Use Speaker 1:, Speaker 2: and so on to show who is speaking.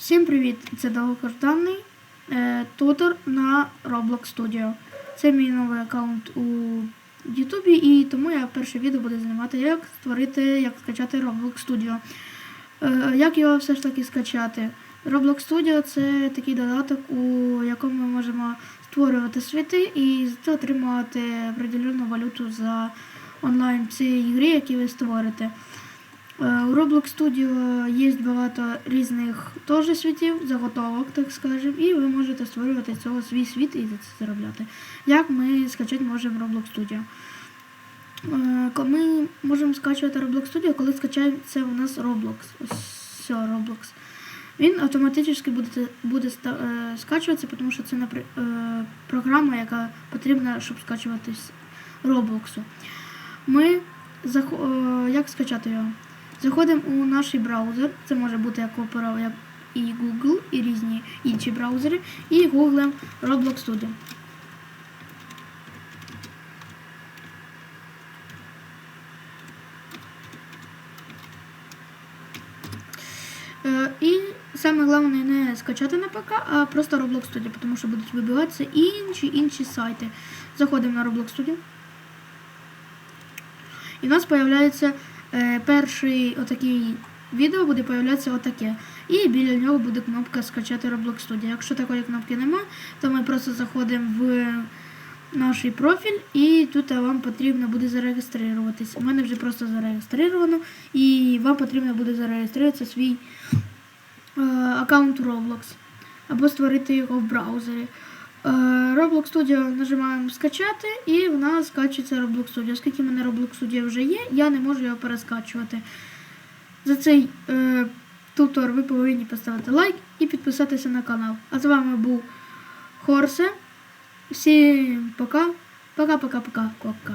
Speaker 1: Всім привіт! Це довгокартанний е, тутор на Roblox Studio. Це мій новий аккаунт у Ютубі, і тому я перше відео буду знімати, як створити, як скачати Roblox Studio. Е, як його все ж таки скачати? Roblox Studio це такий додаток, у якому ми можемо створювати світи і отримувати определенну валюту за онлайн цієї гри, які ви створите. Е, У Roblox Studio є багато різних теж світів, заготовок, так скажемо, і ви можете створювати цього свій світ і це заробляти. Як ми скачати можемо Roblox Studio? Е, Ми можемо скачувати Roblox Studio, коли скачається у нас Roblox. Все, Roblox. Він автоматично буде, буде е, скачуватися, тому що це програма, яка потрібна, щоб скачуватись Roblox. Ми як скачати його? Заходимо у наш браузер, це може бути як як і Google, і різні інші браузери, і гуглимо Roblox Studio. Е, І саме головне не скачати на ПК, а просто Roblox Studio, тому що будуть вибиватися інші інші сайти. Заходимо на Roblox Studio. І в нас з'являється перший отакий відео буде появлятися отаке. І біля нього буде кнопка скачати Roblox Studio. Якщо такої кнопки нема, то ми просто заходимо в наш профіль і тут вам потрібно буде зареєструватись. У мене вже просто зареєстровано, і вам потрібно буде зареєструватися свій е, аккаунт Roblox або створити його в браузері. Roblox Studio нажимаємо скачати, і в нас скачується Roblox Studio. Оскільки в мене Roblox Studio вже є, я не можу його перескачувати. За цей е, тутор ви повинні поставити лайк і підписатися на канал. А з вами був Хорсе. Всім пока. Пока-пока-пока. Пока.